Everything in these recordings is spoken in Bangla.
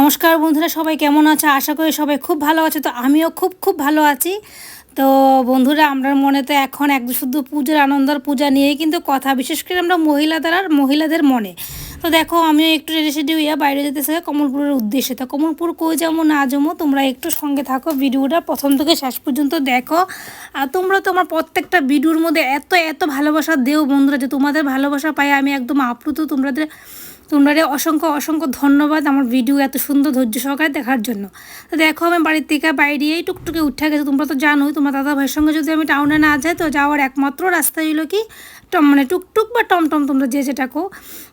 নমস্কার বন্ধুরা, সবাই কেমন আছে? আশা করি সবাই খুব ভালো আছে। তো আমিও খুব খুব ভালো আছি। তো বন্ধুরা, আমরা মনে তো এখন এক শুধু পুজোর আনন্দর পূজা নিয়েই কিন্তু কথা, বিশেষ করে আমরা মহিলাদের আর মহিলাদের মনে। তো দেখো, আমিও একটু রেডি সেডি হইয়া বাইরে যেতে চাই কমলপুরের উদ্দেশ্যে। তো কমলপুর কই যাব, না যাব, তোমরা একটু সঙ্গে থাকো, ভিডিওটা প্রথম থেকে শেষ পর্যন্ত দেখো। আর তোমরা তো আমার প্রত্যেকটা ভিডিওর মধ্যে এত এত ভালোবাসা দেও বন্ধুরা, যে তোমাদের ভালোবাসা পাই, আমি একদম আপ্লুত। তোমাদের তোমরা অসংখ্য অসংখ্য ধন্যবাদ আমার ভিডিও এত সুন্দর ধৈর্য সহকারে দেখার জন্য। তো দেখো, আমি বাড়ির থেকে বাইরেই টুকটুকে উঠে গেছে। তোমরা তো জানোই, তোমার দাদা ভাইয়ের সঙ্গে যদি আমি টাউনে না যাই, তো যাওয়ার একমাত্র রাস্তা হইল কি? টম মানে টুকটুক বা টমটম তোমরা যে যেটা কো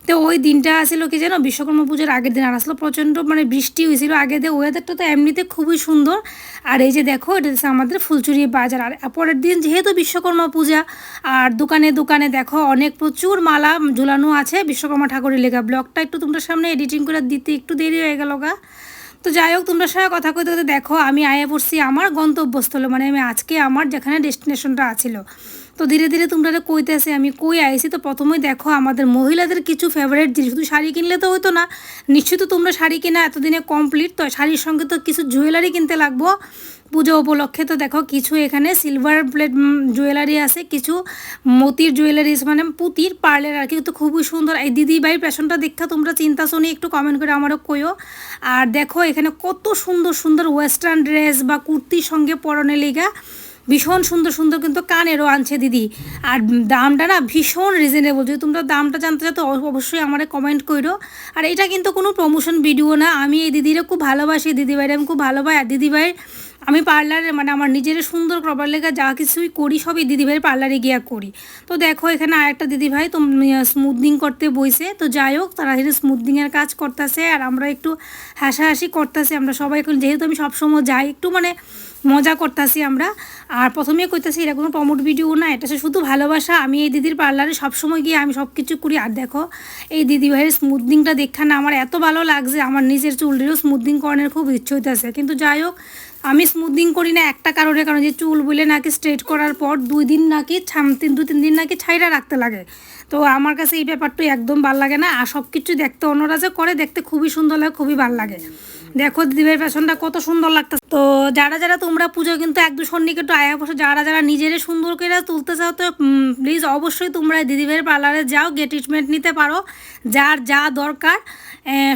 তো ওই দিনটা আসলো কি জানো বিশ্বকর্মা পুজোর আগের দিন, আর আসলো প্রচণ্ড মানে বৃষ্টি হয়েছিল আগে। দিয়ে ওয়েদারটা তো এমনিতে খুবই সুন্দর। আর এই যে দেখো, এটা হচ্ছে আমাদের ফুলচুরি বাজার। আর পরের দিন যেহেতু বিশ্বকর্মা পূজা, আর দোকানে দোকানে দেখো অনেক প্রচুর মালা ঝুলানো আছে বিশ্বকর্মা ঠাকুরের লেখা। ব্লগটা একটু তোমরা সামনে এডিটিং করে দিতে একটু দেরি হয়ে গেল গা। তো যাই হোক, তোমরা সঙ্গে কথা কইতে কইতে দেখো, আমি আয়ে পড়ছি আমার গন্তব্যস্থলে। মানে আমি আজকে আমার যেখানে ডেস্টিনেশনটা আছিল। তো ধীরে ধীরে তোমরা কইতেছে, আমি কই আইছি? তো প্রথমেই দেখো, আমাদের মহিলাদের কিছু ফেভারিট জিনিস, শুধু শাড়ি কিনলে তো হতো না। নিশ্চয়ই তো তোমরা শাড়ি কেনা এতদিনে কমপ্লিট তো শাড়ির সঙ্গে তো কিছু জুয়েলারি কিনতে লাগবো। পুজো উপলক্ষে তো দেখো, কিছু এখানে সিলভার প্লেট জুয়েলারি আছে, কিছু মতির জুয়েলারিস মানে পুতির পার্লের আর কি, তো খুবই সুন্দর। এই দিদি ভাই পেশনটা দেখা তোমরা চিন্তা শুনি একটু কমেন্ট করে আমারও কইও। আর দেখো, এখানে কত সুন্দর সুন্দর ওয়েস্টার্ন ড্রেস বা কুর্তির সঙ্গে পরনে লেগা। ভীষণ সুন্দর সুন্দর কিন্তু কানেরও আনছে দিদি। আর দামটা না ভীষণ রিজনেবল যদি তোমরা দামটা জানতে চাও তো অবশ্যই আমারে কমেন্ট করো আর এটা কিন্তু কোনো প্রমোশন ভিডিও না। আমি এই দিদিরা খুব ভালোবাসি। দিদিভাইরা আমি খুব ভালোবাসি। আর দিদিভাইয়ের আমি পার্লারে মানে আমার নিজের সুন্দর করবার লেগে যা কিছুই করি, সবই দিদিভাইয়ের পার্লারে গিয়া করি। তো দেখো, এখানে আর আরেকটা দিদিভাই তো স্মুথনিং করতে বইছে। তো যাই হোক, তারা এখানে স্মুথনিংয়ের কাজ করতেছে। আর আমরা একটু হাসাহাসি করতেছি। আমরা সবাই যেহেতু আমি সবসময় যাই, একটু মানে মজা করতেছি আমরা। আর প্রথমে কইতেছি, এটা কোনো প্রমোট ভিডিও না, এটা শুধু ভালোবাসা। আমি এই দিদির পার্লারে সবসময় গিয়ে আমি সব কিছু করি। আর দেখো, এই দিদি ভাইয়ের স্মুথনিংটা দেখা না আমার এত ভালো লাগছে। আমার নিজের চুলটিরও স্মুথনিং করানোর খুব ইচ্ছে হইতেছে। কিন্তু যাই হোক, আমি স্মুথিং করি না একটা কারণে, কারণ যে চুল বলে নাকি স্ট্রেট করার পর দুই দিন নাকি তিন, দু, তিন দিন নাকি ছাইরা রাখতে লাগে। তো আমার কাছে এই ব্যাপারটা একদম ভালো লাগে না। আর সব কিছু দেখতে অন্যরা যে করে, দেখতে খুবই সুন্দর লাগে, খুবই ভালো লাগে। দেখো দিদিভাইয়ের ফ্যাশনটা কত সুন্দর লাগতো তো যারা যারা তোমরা পুজো কিন্তু এক দু একটু আয়া বসে, যারা যারা নিজেরে সুন্দর করে তুলতে চাও তো প্লিজ অবশ্যই তোমরা দিদিভাইয়ের পার্লারে যাও গে ট্রিটমেন্ট নিতে পারো, যার যা দরকার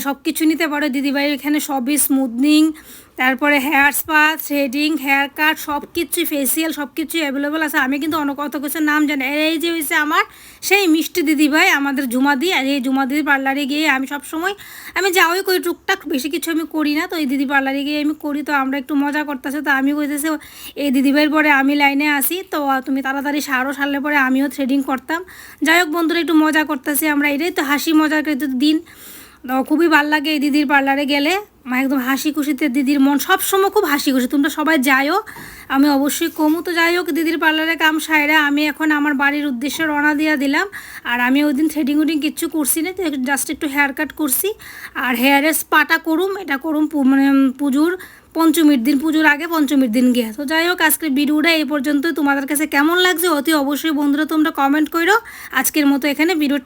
সব কিছু নিতে পারো। দিদিভাইয়ের এখানে সবই স্মুথনিং তারপরে hair spa threading hair cut সব কিছুই ফেসিয়াল সব কিছুই অ্যাভেলেবেল আছে। আমি কিন্তু অন্য কত কিছু নাম জানি এই যে হয়েছে আমার সেই মিষ্টি দিদি ভাই আমাদের জুমাদি, আর এই জুমা দিদি পার্লারে গিয়ে আমি সব সময় আমি যাওয়াই করি, টুকটাক বেশি কিছু আমি করি না। তো এই দিদি পার্লারে গিয়ে আমি করি, তো আমরা একটু মজা করতেছে, তো আমি কইতেছে, এই দিদিভাইয়ের পরে আমি লাইনে আসি, তো তুমি তাড়াতাড়ি সারও সারলে পরে আমিও থ্রেডিং করতাম। যাই হোক বন্ধুরা, একটু মজা করতেছি আমরা এটাই তো হাসি মজার দিন। তো খুবই ভালো লাগে এই দিদির পার্লারে গেলে। একদম হাসি খুশিতে দিদির মন সবসময় খুব হাসি খুশি তোমরা সবাই যাইও, আমি অবশ্যই কমু। তো যাই হোক, দিদির পার্লারে কাম সাইরা আমি এখন আমার বাড়ির উদ্দেশ্যে রওনা দিয়া দিলাম। আর আমি ওই দিন থ্রেডিং উডিং কিচ্ছু করছি না তো জাস্ট একটু হেয়ার কাট করছি। আর হেয়ারের স্পাটা করুম, এটা করুম মানে পুজোর পঞ্চমীর দিন, পুজোর আগে পঞ্চমীর দিন গিয়ে। তো যাই হোক, আজকের ভিডিওটা এই পর্যন্ত তোমাদের কাছে কেমন লাগছে অতি অবশ্যই বন্ধুরা তোমরা কমেন্ট করো আজকের মতো এখানে ভিডিও